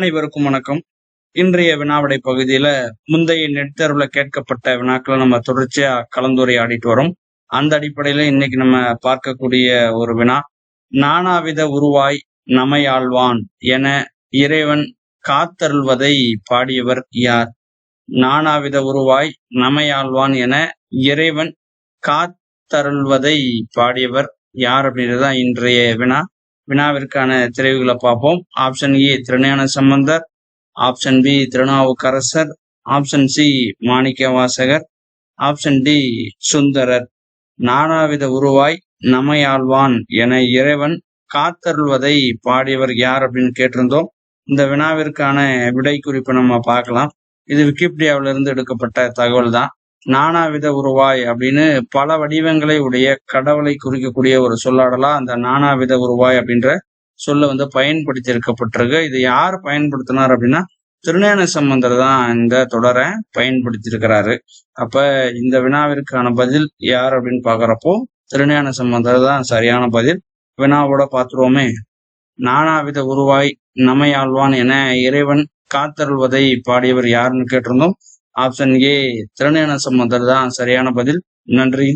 அனைவருக்கும் வணக்கம். இன்றைய வினாவிடை பகுதியில முந்தைய நெட் தேர்வுல கேட்கப்பட்ட வினாக்களை நம்ம தொடர்ச்சியா கலந்துரையாடிட்டு வரோம். அந்த அடிப்படையில இன்னைக்கு நம்ம பார்க்கக்கூடிய ஒரு வினா நானாவித உருவாய் நமையாழ்வான் என இறைவன் காத்தருள்வதை பாடியவர் யார்? நானாவித உருவாய் நமையாழ்வான் என இறைவன் காத்தருள்வதை பாடியவர் யார்? அப்படின்றதுதான் இன்றைய வினா. வினாவிற்கான தெரிவுகளை பார்ப்போம். Option A Thirugnana Sambandar. Option B Thirunavukkarasar option C Manikka Vasagar option D Sundarar. நானாவித உருவாய் நமையாழ்வான் என இறைவன் காத்தருள்வதை பாடியவர் யார் அப்படின்னு கேட்டிருந்தோம். இந்த வினாவிற்கான விடை குறிப்பு நம்ம பார்க்கலாம். இது விக்கிபீடியாவிலிருந்து எடுக்கப்பட்ட தகவல் தான் நானாவித உருவாய் அப்படின்னு பல வடிவங்களை உடைய கடவுளை குறிக்கக்கூடிய ஒரு சொல்லாடலா அந்த நானாவித உருவாய் அப்படின்ற சொல்ல வந்து பயன்படுத்தி இருக்கப்பட்டிருக்கு இது யார் பயன்படுத்தினார் அப்படின்னா திருநேன சம்பந்தர் தான் இந்த தொடரை பயன்படுத்தியிருக்கிறாரு. அப்ப இந்த வினாவிற்கான பதில் யார் அப்படின்னு பாக்குறப்போ திருஞான சம்பந்தர் தான் சரியான பதில். வினாவோட பார்த்துருவோமே. நானாவித உருவாய் நமையாழ்வான் என இறைவன் காத்தருள்வதை பாடியவர் யாருன்னு கேட்டிருந்தோம். ஆப்ஷன் ஏ திருநயன சம்பந்தர் தான் சரியான பதில். நன்றி.